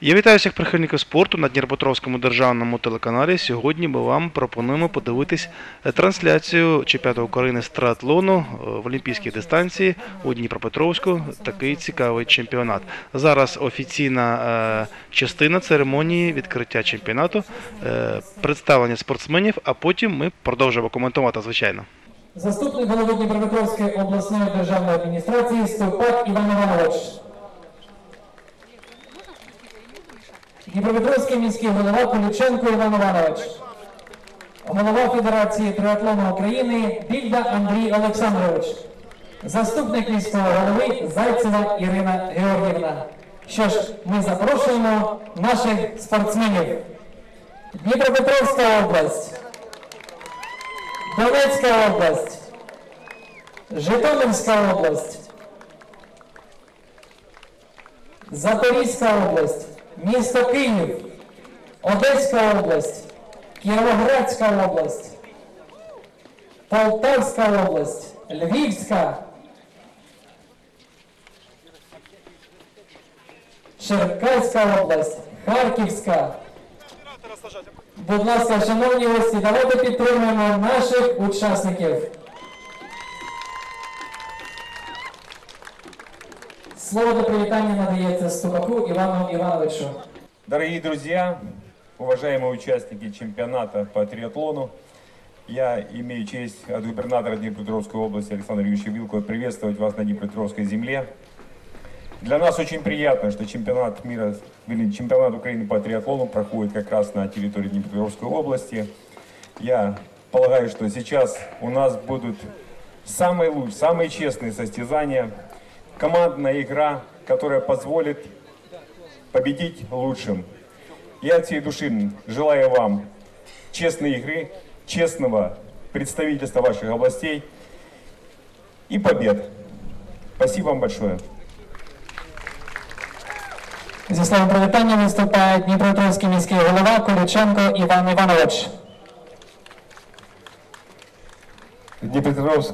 Я вітаю всіх прихильників спорту на Дніпропетровському державному телеканалі. Сьогодні ми вам пропонуємо подивитись е, трансляцію чемпіонату України з триатлону е, в олімпійській дистанції у Дніпропетровську. Такий цікавий чемпіонат. Зараз офіційна е, частина церемонії відкриття чемпіонату, представлення спортсменів, а потім ми продовжимо коментувати, звичайно. Заступник голови Дніпропетровської обласної державної адміністрації Стовпак Іван Іванович. Дніпропетровський міський голова Поліченко Іван Іванович. Голова Федерації триатлону України Більда Андрій Олександрович. Заступник міського голови Зайцева Ірина Георгіївна. Що ж, ми запрошуємо наших спортсменів. Дніпропетровська область. Донецька область, Житомирська область, Запорізька область, місто Київ, Одеська область, Кіровоградська область, Полтавська область, Львівська, Черкаська область, Харківська. Будь ласка, шановні гості, давайте підтримуємо наших учасників. Слово до привітання надається Ступаку Івану Івановичу. Дорогие друзья, уважаемые участники чемпионата по триатлону, я имею честь от губернатора Днепропетровской области Александра Юрьевича Вилкова приветствовать вас на Днепропетровской земле. Для нас очень приятно, что чемпионат мира, или чемпионат Украины по триатлону проходит как раз на территории Днепропетровской области. Я полагаю, что сейчас у нас будут самые лучшие, самые честные состязания, командная игра, которая позволит победить лучшим. Я от всей души желаю вам честной игры, честного представительства ваших областей и побед. Спасибо вам большое. Зі словом привітання виступає Дніпропетровський міський голова Колюченко Іван Іванович. Днепропетровск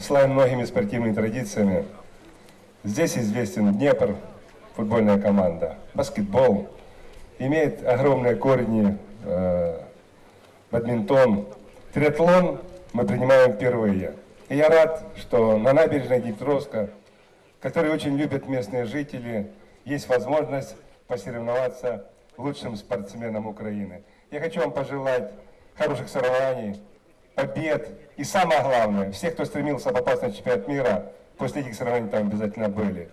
славен многими спортивными традициями. Здесь известен Днепр, футбольная команда, баскетбол. Имеет огромные корни э, бадминтон. Триатлон мы принимаем впервые. И я рад, что на набережной Днепропетровска, который очень любят местные жители, есть возможность посоревноваться лучшим спортсменам Украины. Я хочу вам пожелать хороших соревнований, побед и самое главное, всех, кто стремился попасть на чемпионат мира, после этих соревнований там обязательно были.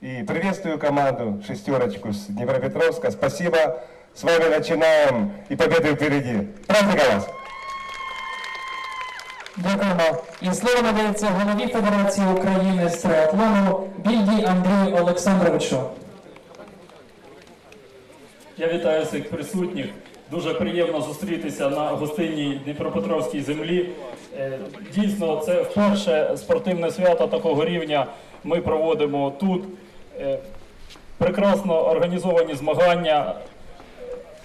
И приветствую команду «шестерочку» с Днепропетровска. Спасибо. С вами начинаем и победы впереди. Праздника вас! Дякуємо. І слово надається голові Федерації України з триатлону Більді Андрію Олександровичу. Я вітаю всіх присутніх. Дуже приємно зустрітися на гостинній Дніпропетровській землі. Е, Дійсно, це вперше спортивне свято такого рівня ми проводимо тут. Е, Прекрасно організовані змагання.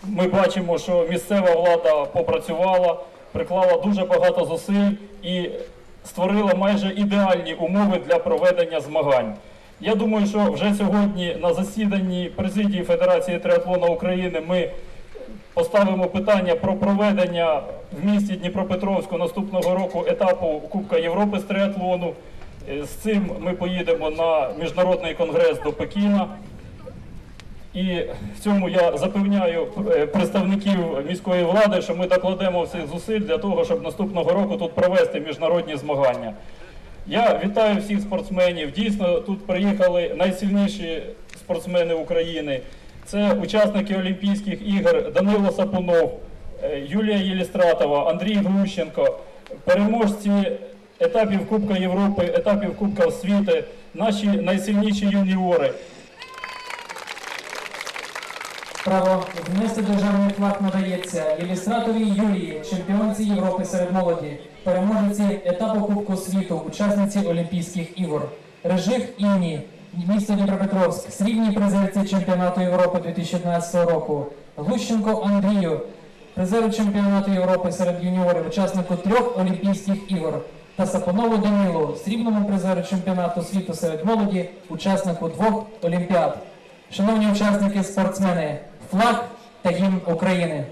Ми бачимо, що місцева влада попрацювала, приклала дуже багато зусиль і створила майже ідеальні умови для проведення змагань. Я думаю, що вже сьогодні на засіданні президії Федерації триатлону України ми поставимо питання про проведення в місті Дніпропетровську наступного року етапу Кубка Європи з триатлону. Е, З цим ми поїдемо на міжнародний конгрес до Пекіна. І в цьому я запевняю е, представників міської влади, що ми докладемо всіх зусиль для того, щоб наступного року тут провести міжнародні змагання. Я вітаю всіх спортсменів. Дійсно, тут приїхали найсильніші спортсмени України. Це учасники Олімпійських ігор Данило Сапунов, е, Юлія Єлістратова, Андрій Глущенко, переможці етапів Кубка Європи, етапів Кубка світу, наші найсильніші юніори. Право внести державний флаг надається Єлістратовій Юлії, чемпіонці Європи серед молоді, переможниці етапу Кубку світу, учасниці Олімпійських ігор. Режих Інні, місто Дніпропетровськ, срібній призерці чемпіонату Європи 2011 року. Глущенко Андрію, призеру чемпіонату Європи серед юніорів, учаснику трьох Олімпійських ігор. Та Сапонову Данилу, срібному призеру чемпіонату світу серед молоді, учаснику двох Олімпіад. Шановні учасники, спортсмени, флаг та гімн України.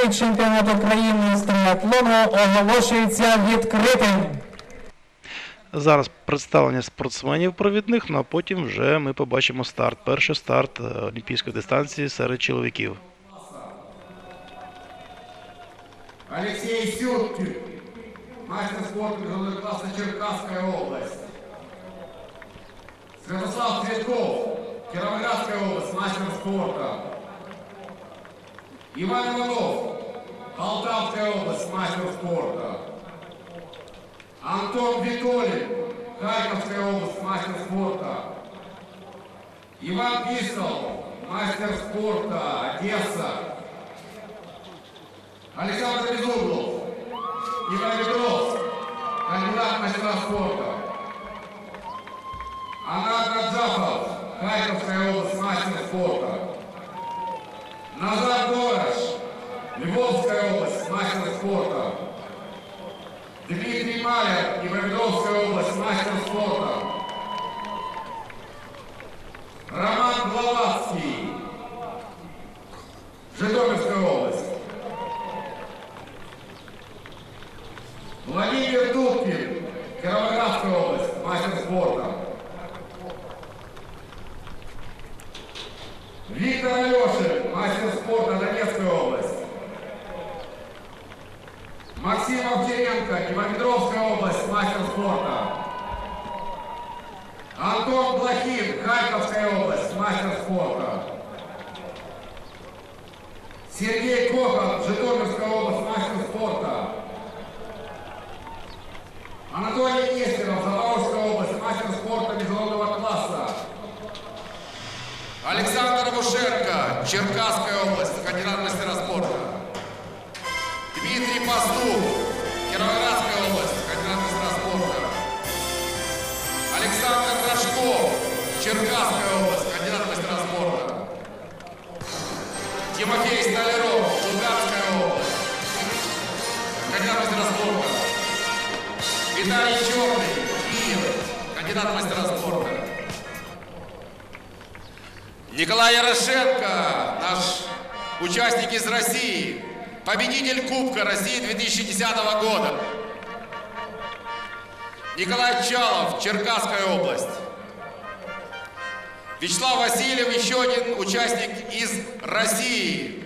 Відкритий чемпіонат України з триатлону оголошується відкритим. Зараз представлення спортсменів провідних, ну а потім вже ми побачимо старт. Перший старт е, олімпійської дистанції серед чоловіків. Алексей Сюткин, мастер спорта международного класса Черкасская область. Святослав Цветков, Кировоградская область, мастер спорта. Иван Иванов, Полтавская область, мастер спорта. Антон Витолин, Харьковская область, мастер спорта. Иван Пистол, мастер спорта, Одесса. Александр Безуглов, Днепропетровск, кандидат в мастера спорта. Анат Раджапов, Харьковская область, мастер спорта. Назар Дорож, Львовская область, мастер спорта. Дмитрий Малер, Днепропетровская область, мастер спорта. Роман Гловацкий, Житомирская область. Владимир Дудкин, Кировоградская область, мастер спорта. Виктор Алешин, мастер спорта, Донецкая область. Максим Овчаренко, Днепропетровская область, мастер спорта. Антон Блохин, Харьковская область, мастер спорта. Сергей Кохов, Житомирская Николай Ярошенко, наш участник из России, победитель Кубка России 2010 года. Николай Чалов, Черкасская область. Вячеслав Васильев, еще один участник из России.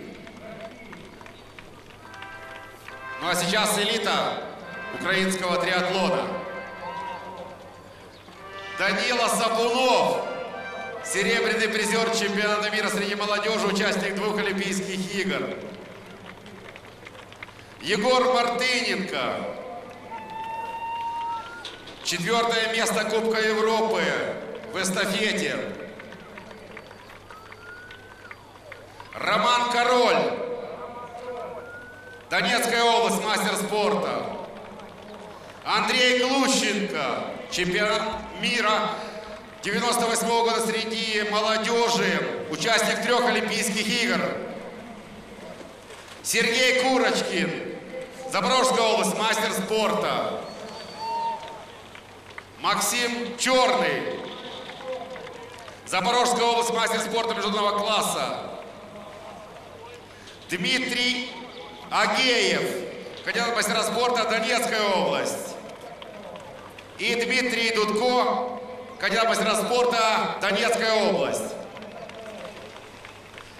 Ну а сейчас элита украинского триатлона. Данила Сапунов, серебряный призер чемпионата мира среди молодежи, участник двух Олимпийских игр. Егор Мартыненко, четвертое место Кубка Европы в эстафете. Роман Король, Донецкая область, мастер спорта. Андрей Глущенко, чемпион мира 98 года среди молодежи, участник трех Олимпийских игр. Сергей Курочкин, Запорожская область, мастер спорта. Максим Черный, Запорожская область, мастер спорта международного класса. Дмитрий Агеев, кандидат мастера спорта, Донецкая область. И Дмитрий Дудко, кандидат мастера спорта, Донецкая область.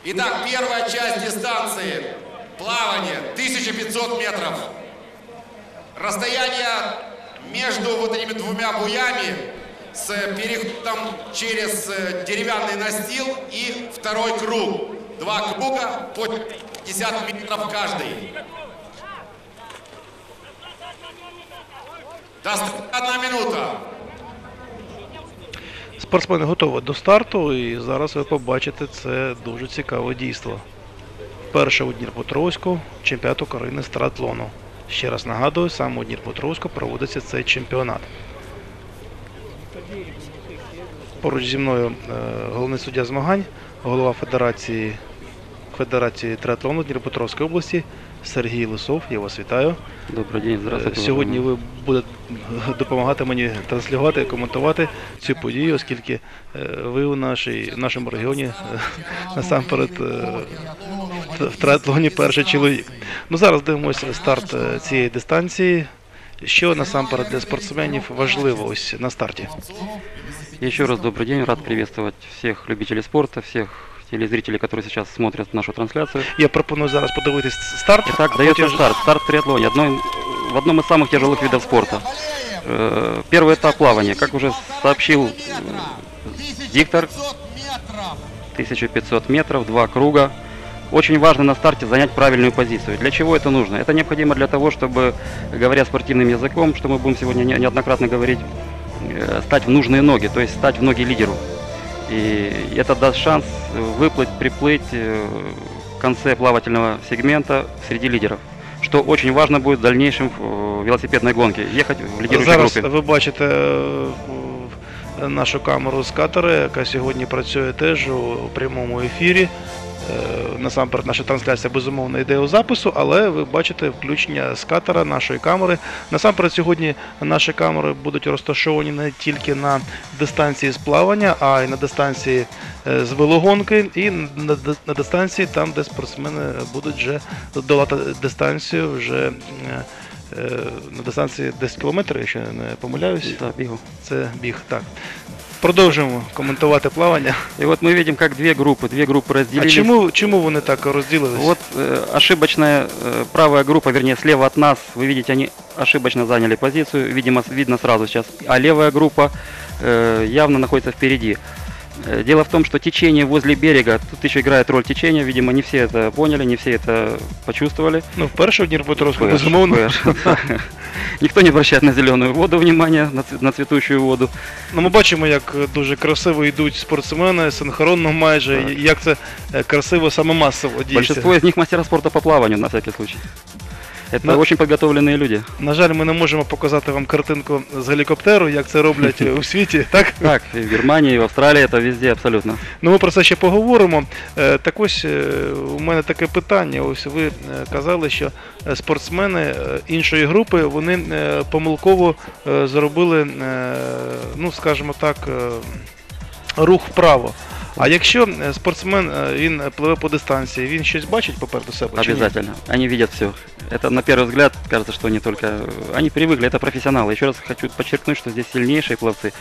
Итак, первая часть дистанции. Плавание 1500 метров. Расстояние между вот этими двумя буями с переходом через э, деревянный настил и второй круг. Два круга по 50 метров каждый. Даст одна минута. Спортсмени готові до старту, і зараз ви побачите це дуже цікаве дійство. Перше у Дніпропетровську чемпіонат України з триатлону. Ще раз нагадую, саме у Дніпропетровську проводиться цей чемпіонат. Поруч зі мною е, головний суддя змагань, голова Федерації, Федерації триатлону Дніпропетровської області Сергій Лисов. Я вас вітаю. Добрый день, здравствуйте. Е, Сьогодні уважаемые. ви будете допомагати мені транслювати і коментувати цю подію, оскільки е, ви у нашій, в нашому регіоні е, насамперед е, в- в триатлоні перший чоловік. Ну зараз дивимося старт е, цієї дистанції. Що насамперед для спортсменів важливо ось на старті? Еще раз добрый день, рад приветствовать всех любителей спорта, всех телезрителей, которые сейчас смотрят нашу трансляцию. Я пропоную зараз подивитись старт. Итак, а дается потім- старт. Старт в триатлоне, одной, в одном из самых тяжелых видов спорта. Э, Первый этап плавания, как уже сообщил э, диктор, 1500 метров, два круга. Очень важно на старте занять правильную позицию. Для чего это нужно? Это необходимо для того, чтобы, говоря спортивным языком, что мы будем сегодня не- неоднократно говорить, э, стать в нужные ноги, то есть стать в ноги лидеру. И это даст шанс э, выплыть, приплыть э, в конце плавательного сегмента среди лидеров. Что очень важно будет в дальнейшем в э, велосипедной гонке. Ехать в лидирующей Зараз группе. ви бачите е, в- нашу камеру з катера, яка сьогодні працює теж у прямому ефірі. Е, Насамперед, наша трансляція безумовно йде у запису, але ви бачите включення з катера нашої камери. Насамперед, сьогодні наші камери будуть розташовані не тільки на дистанції з плавання, а й на дистанції е, з велогонки і на, дистанції там, де спортсмени будуть вже долати дистанцію вже. е, На дистанції 10 кілометрів, якщо я не помиляюсь, Да, бегу. це біг. Так. Продовжуємо коментувати плавання. И вот мы видим, как две группы, две группы А разделились. чому, чому вони так розділились? Вот э, ошибочная э, правая группа, вернее, слева от нас, вы видите, они ошибочно заняли позицию, видимо, с- видно сразу сейчас. А левая группа э, явно находится впереди. Э, Дело в том, что течение возле берега, тут еще играет роль течения, видимо, не все это поняли, не все это почувствовали. Ну, вперше в Дніпропетровську, Пэш, безумовно. пэш, да. Никто не обращает на зеленую воду внимания, на, цве- на цветущую воду. Ну, ми бачимо, як дуже красиво йдуть спортсмени, синхронно майже, Так. і як це е, красиво, саме масово діється. Большинство из них мастера спорта по плаванию, на всякий случай. Это Ну, очень подготовленные люди. На жаль, ми не можемо показати вам картинку з гелікоптеру, як це роблять е, у світі, так? Так, и в Германии, и в Австралии, это везде абсолютно. Ну, ми про це ще поговоримо. Е, Так ось е, у мене таке питання. Ось ви е, казали, що е, спортсмени е, іншої групи вони е, помилково е, зробили, е, ну скажімо так, е, рух вправо. А якщо е, спортсмен е, він пливе по дистанції, він щось бачить попереду себе? чи ні? Обязательно. Они видят все. Это на первый взгляд кажется, что они только... Они привыкли, это профессионалы. Еще раз хочу подчеркнуть, что здесь сильнейшие пловцы,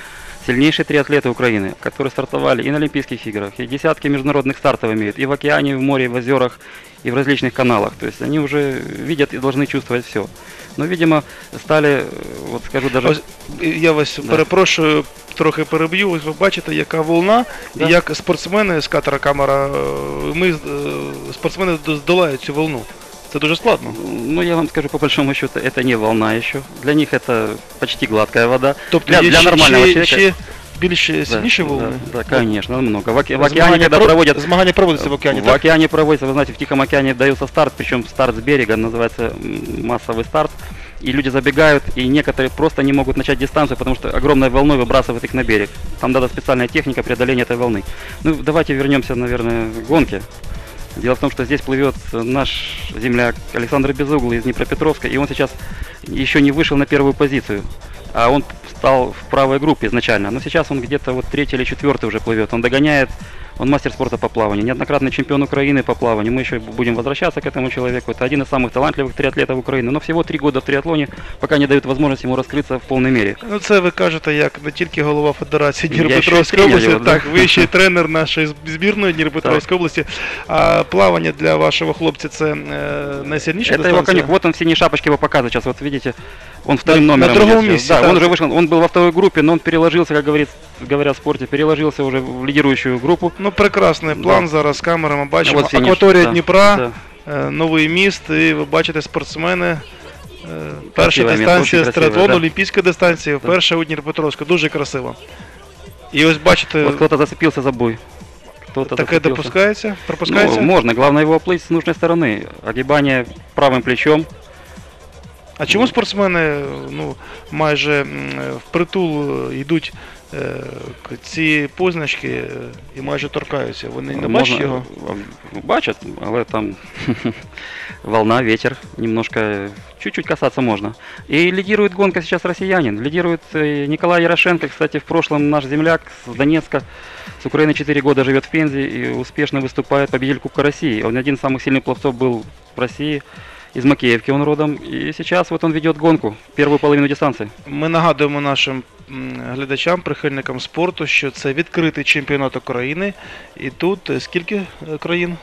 сильнейшие триатлеты Украины, которые стартовали и на Олимпийских играх, и десятки международных стартов имеют, и в океане, и в море, и в озерах, и в различных каналах. То есть они уже видят и должны чувствовать все. Но, видимо, стали, э, вот скажу даже... Ось е, я вас Да. перепрошую, трохи переб'ю. Ось ви бачите, яка волна, Да. як спортсмени з катера камера, ми спортсмени здолають цю волну. Це дуже складно. Ну, я вам скажу, по большому счету, это не волна еще. Для них это почти гладкая вода. Тобто Для- є для ще, нормального ще, человека- ще більш сильніші волни? Да, да, конечно, намного. В, оке- в океане, Змагання когда про- проводят... Змагання проводяться в океані, В так? океане проводится, вы знаете, в Тихом океане дается старт, причем старт с берега, называется м, массовый старт. И люди забегают, и некоторые просто не могут начать дистанцию, потому что огромной волной выбрасывает их на берег. Там надо специальная техника преодоления этой волны. Ну, давайте вернемся, наверное, к гонке. Дело в том, что здесь плывет наш земляк Александр Безуглый из Днепропетровска, и он сейчас еще не вышел на первую позицию, а он стал в правой группе изначально. Но сейчас он где-то вот третий или четвертый уже плывет. Он догоняет, он мастер спорта по плаванию, неоднократный чемпион Украины по плаванию. Мы еще будем возвращаться к этому человеку. Это один из самых талантливых триатлетов Украины. Но всего три года в триатлоне, пока не дают возможность ему раскрыться в полной мере. Ну це ви кажете як не тільки голова Федерації Я ще й Дніпропетровської тренер області, його, да. так, ви ще й тренер нашої з- збірної Дніпропетровської області. А плавання для вашого хлопця це е, найсильніша Это его дистанція? конек. Вот он в синей шапочке его показывает сейчас. Вот видите, он вторым На- на номером. другом идет сейчас. месте, Да, да. он уже вышел. Он был во второй группе, но он переложился, как говорит, говорят в спорте, переложился уже в лидирующую группу. Ну, прекрасний план Да. зараз камерами бачимо. Вот фініш, Акваторія да, Дніпра, да. е, новий міст, і ви бачите спортсмени. е, Перша Красиве місто, дистанція дуже з красиве, триатлону, да. олімпійська дистанція, вперше у Дніпропетровську, дуже красиво. І ось бачите, Вот кто-то зацепился за бой. Кто-то таке зацепился. допускається, пропускається. Ну, можно, главное его оплыть с нужной стороны. Огибание правым плечом. А чому спортсмени ну, майже м, впритул е, йдуть е, к ці позначки і майже торкаються? Вони не бачать його? Бачат, але там волна, ветер, немножко, чуть-чуть касаться можно. И лидирует гонка сейчас россиянин. Лидирует э, Николай Ярошенко, кстати, в прошлом наш земляк с Донецка, с Украины 4 года живет в Пензе и успешно выступает, победитель Кубка России. Он один из самых сильных пловцов был в России, из Макеевки он родом. И сейчас вот он ведет гонку, первую половину дистанции. Ми нагадуємо нашим глядачам, прихильникам спорту, що це відкритий чемпіонат України. І тут е, скільки е, країн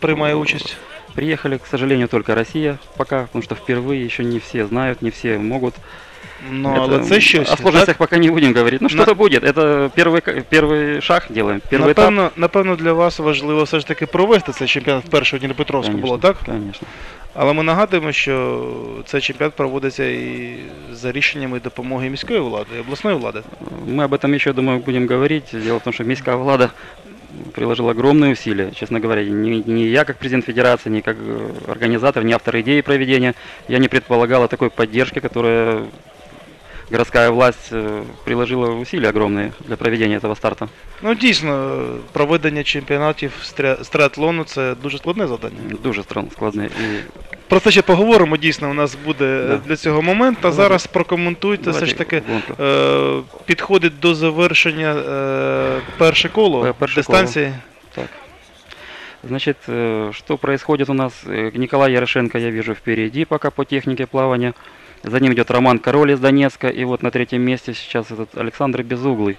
приймає участь? Приехали, к сожалению, только Россия пока, потому что впервые еще не все знают, не все могут. Ну, Это- але це щось. О сложностях так? пока не будем говорить. Ну, На- что-то будет. Это первый, к- первый шаг делаем. Первый этап. Напевно, напевно, для вас важливо все ж таки провести цей чемпіонат вперше у Дніпропетровську було, так? Конечно. Але ми нагадуємо, що цей чемпіонат проводиться і за рішеннями допомоги міської влади, і обласної влади. Мы об этом еще, думаю, будем говорить. Дело в том, что Миська влада приложила огромные усилия. Честно говоря, не, не я как президент федерации, не как э, организатор, не автор идеи проведения, я не предполагал о такой поддержке, которая городская власть э, приложила усилия огромные для проведения этого старта. Ну дійсно, проведення чемпіонатів з тря- з триатлону це дуже складне завдання. Дуже стран складные. И Про це ще поговоримо. Дійсно, у нас буде е, Да. для цього момент. А зараз прокоментуйте все ж таки. гонку. Е, підходить до завершення е, перше коло Е, перше дистанції. Так. Значит, э, что происходит у нас? Э, Николай Ярошенко я вижу впереди пока по технике плавания. За ним идет Роман Король из Донецка. И вот на третьем месте сейчас этот Александр Безуглый,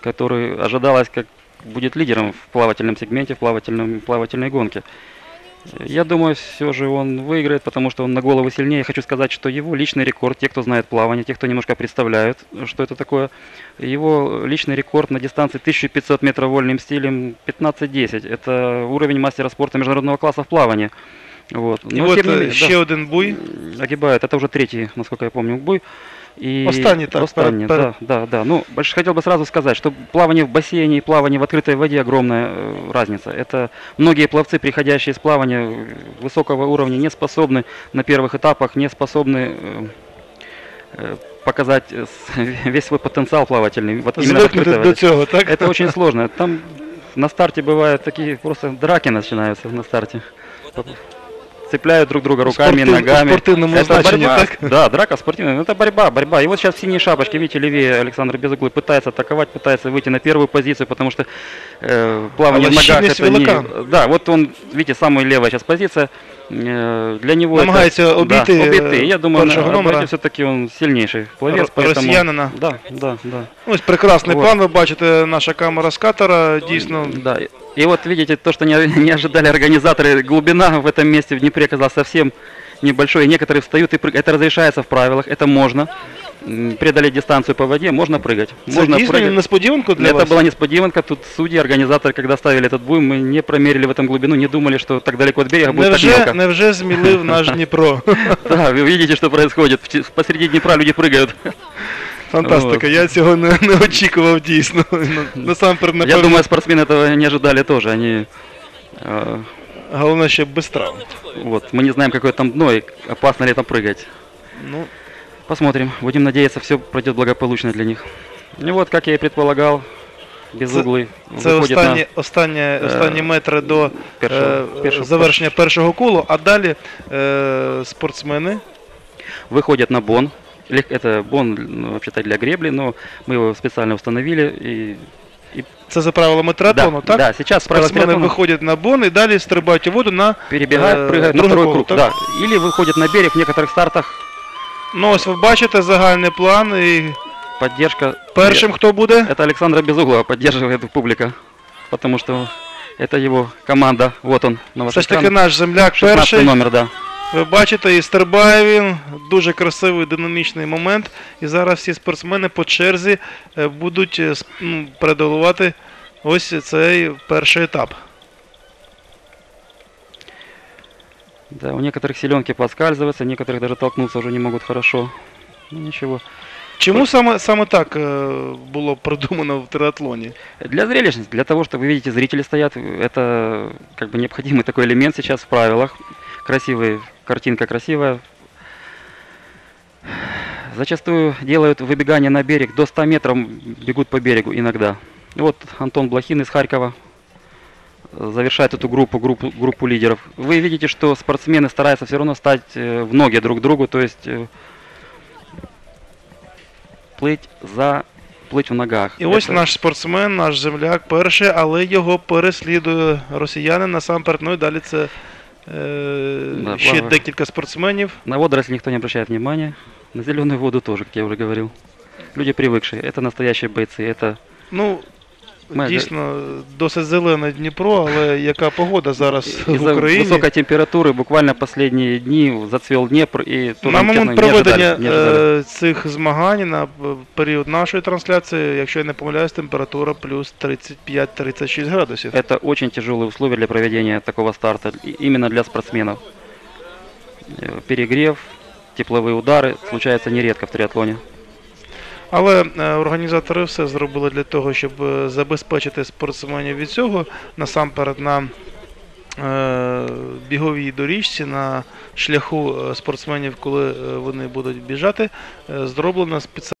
который ожидалось как будет лидером в плавательном сегменте, в плавательном, плавательной гонке. Я думаю, все же он выиграет, потому что он на голову сильнее. Хочу сказать, что его личный рекорд, те, кто знает плавание, те, кто немножко представляют, что это такое, его личный рекорд на дистанции 1500 метров вольным стилем 15-10. Это уровень мастера спорта международного класса в плавании. Вот. І Но, от тем не е, менее, ще да, один буй. огибает. Это уже третий, насколько я помню, буй. И Останний, так, останний, перед- да, да, да. Ну, больше хотел бы сразу сказать, что плавание в бассейне и плавание в открытой воде огромная э, разница. Это многие пловцы, приходящие из плавания э, высокого уровня, не способны на первых этапах, не способны э, э, показать э, весь свой потенциал плавательный. Вот именно до воде. цього, так? Это очень сложно. Там на старте бывают такие просто драки начинаются на старте Цепляют друг друга руками, Спортив- ногами. по спортивному Это значению, борьба. так? Да, драка спортивная. Ну, Это борьба, борьба. И вот сейчас в синей шапочке, видите, левее Александр Безуглый пытается атаковать, пытается выйти на первую позицию, потому что э, плавание Але в ногах щільність это не... велика. Да, вот он, видите, самая левая сейчас позиция. Э, Для него Намагається это... обійти, да, обійти. е, Я думаю, першого на номера. обороте все-таки он сильнейший пловец, Ро- поэтому... росіянина. Да, да, да. Ось прекрасний Вот. план. Ви бачите, наша камера з катера. Дійсно, Да. и- И вот видите, то, что не, не ожидали организаторы, глубина в этом месте в Днепре оказалась совсем небольшой. И некоторые встают и прыгают. Это разрешается в правилах, это можно. М, Преодолеть дистанцию по воде, можно прыгать. це можно дійсно прыгать. несподіванку для Это вас. была несподиванка. Тут судьи, организаторы, когда ставили этот буй, мы не промерили в этом глубину, не думали, что так далеко от берега будет так Невже, мелко. невже змілив наш Дніпро? Да, вы видите, что происходит. В ч- Посреди Днепра люди прыгают. Фантастика, Вот. я цього не, не очікував дійсно. Ну, Насамперед, Я напевно, думаю, спортсмены этого не ожидали тоже. Они, э, головне, щоб без травм. вот, мы не знаем, какое там дно и опасно ли там прыгать. Ну, Посмотрим. Будем надеяться, все пройдет благополучно для них. И вот, как я и предполагал, без Це- углы Це выходит останні, останні, останні метри до першого- е, першого- завершення першого колу, а далі е, спортсмени. на, выходит на бон. Лег- Это бон, ну, вообще-то для гребли, но мы его специально установили. И, Це за правилами да, триатлону, так? да, сейчас правила Спортсмени триатлона виходять на бон і далі стрибають у воду на перебегают, э, прыгают на другой второй круг, круг. так? Да. Или выходят на берег в некоторых стартах. Ну ось ви бачите загальний план. І Поддержка. першим хто буде? Это Александра Безуглова поддерживает публика. Потому что это его команда. Вот он на Все ваших ж таки экранах. наш земляк 16 перший. номер, да. Ви бачите, і стрибає він. Дуже красивий динамічний момент. І зараз всі спортсмени по черзі е, будуть е, с- ну, преодолувати ось цей перший етап. Да, у некоторых селенки подскальзываются, некоторых даже толкнуться уже не могут хорошо. Ну ничего. Чому саме, саме так е, було продумано в триатлоні? Для зрелищности, для того, что вы видите, зрители стоят, это как бы необходимый такой элемент сейчас в правилах. Красивый, картинка красивая. Зачастую делают выбегание на берег, до 100 метров бегут по берегу иногда. Вот Антон Блохин из Харькова э, завершает эту группу, группу, группу лидеров. Вы видите, что спортсмены стараются все равно стать э, в ноги друг другу, то есть э, плыть за плыть в ногах. І ось Это- наш спортсмен, наш земляк перший, але його переслідує росіянин насамперед. Ну і далі це е, Да, ще плаває. декілька спортсменів. На водоросли никто не обращает внимания. На зеленую воду тоже, как я уже говорил. Люди привыкшие. Это настоящие бойцы. Это Ну, мы дійсно, досить зелене Дніпро, але яка погода зараз в из-за Україні? высокой температуры буквально последние дни зацвел Днепр и тоже, На честно, момент не проведення ожидали, не ожидали. е, цих змагань на е, період нашої трансляції, якщо я не помиляюсь, температура плюс 35-36 градусів. Это очень тяжелые условия для проведения такого старта, и- именно для спортсменов. Э, Перегрев, тепловые удары случаются нередко в триатлоне. Але е, організатори все зробили для того, щоб е, забезпечити спортсменів від цього. Насамперед на е, біговій доріжці, на шляху спортсменів, коли вони будуть біжати, зроблено зроблена спеціальна.